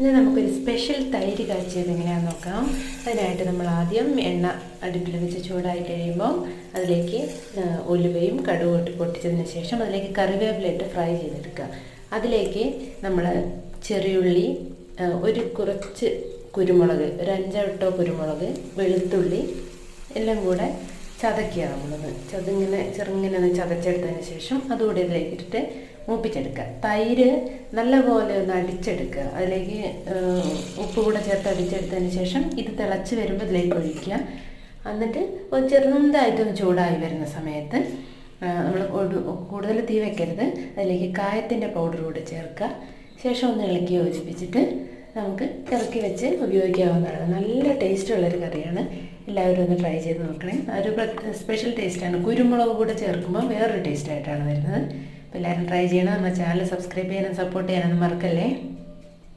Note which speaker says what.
Speaker 1: ഇനി നമുക്കൊരു സ്പെഷ്യൽ തൈര് കാച്ചിയത് എങ്ങനെയാണെന്ന് നോക്കാം. അതിനായിട്ട് നമ്മൾ ആദ്യം എണ്ണ അടുപ്പിൽ വെച്ച് ചൂടായി കഴിയുമ്പോൾ അതിലേക്ക് ഉലുവയും കടുവും ഇട്ട് പൊട്ടിച്ചതിന് ശേഷം അതിലേക്ക് കറിവേപ്പില ഇട്ട് ഫ്രൈ ചെയ്തെടുക്കുക. അതിലേക്ക് നമ്മൾ ചെറിയുള്ളി ഒരു കുറച്ച് കുരുമുളക് ഒരു അഞ്ചെട്ടോ കുരുമുളക് വെളുത്തുള്ളി എല്ലാം കൂടെ ചതക്കുക നമ്മളത്. ചതിങ്ങനെ ചെറുങ്ങനെ ഒന്ന് ചതച്ചെടുത്തതിന് ശേഷം അതുകൂടെ ഇതിലേക്ക് ഇട്ടിട്ട് മൂപ്പിച്ചെടുക്കുക. തൈര് നല്ലപോലെ ഒന്ന് അടിച്ചെടുക്കുക. അതിലേക്ക് ഉപ്പ് കൂടെ ചേർത്ത് അടിച്ചെടുത്തതിന് ശേഷം ഇത് തിളച്ച് വരുമ്പോൾ ഇതിലേക്ക് ഒഴിക്കുക. എന്നിട്ട് ചെറുതായിട്ടൊന്ന് ചൂടായി വരുന്ന സമയത്ത് നമ്മൾ കൂടുതൽ തീ വെക്കരുത്. അതിലേക്ക് കായത്തിന്റെ പൗഡർ കൂടെ ചേർക്കുക. ശേഷം ഒന്ന് ഇളക്കി യോജിപ്പിച്ചിട്ട് നമുക്ക് ഇറക്കി വെച്ച് ഉപയോഗിക്കാവുന്നതാണ്. നല്ല ടേസ്റ്റ് ടേസ്റ്റുള്ളൊരു കറിയാണ്. എല്ലാവരും ഒന്ന് ട്രൈ ചെയ്ത് നോക്കണേ. ഒരു സ്പെഷ്യൽ ടേസ്റ്റാണ്. കുരുമുളക് കൂടെ ചേർക്കുമ്പോൾ വേറൊരു ടേസ്റ്റായിട്ടാണ് വരുന്നത്. എല്ലാവരും ട്രൈ ചെയ്യണം. നമ്മുടെ ചാനൽ സബ്സ്ക്രൈബ് ചെയ്യാനും സപ്പോർട്ട് ചെയ്യാനൊന്നും മറക്കല്ലേ?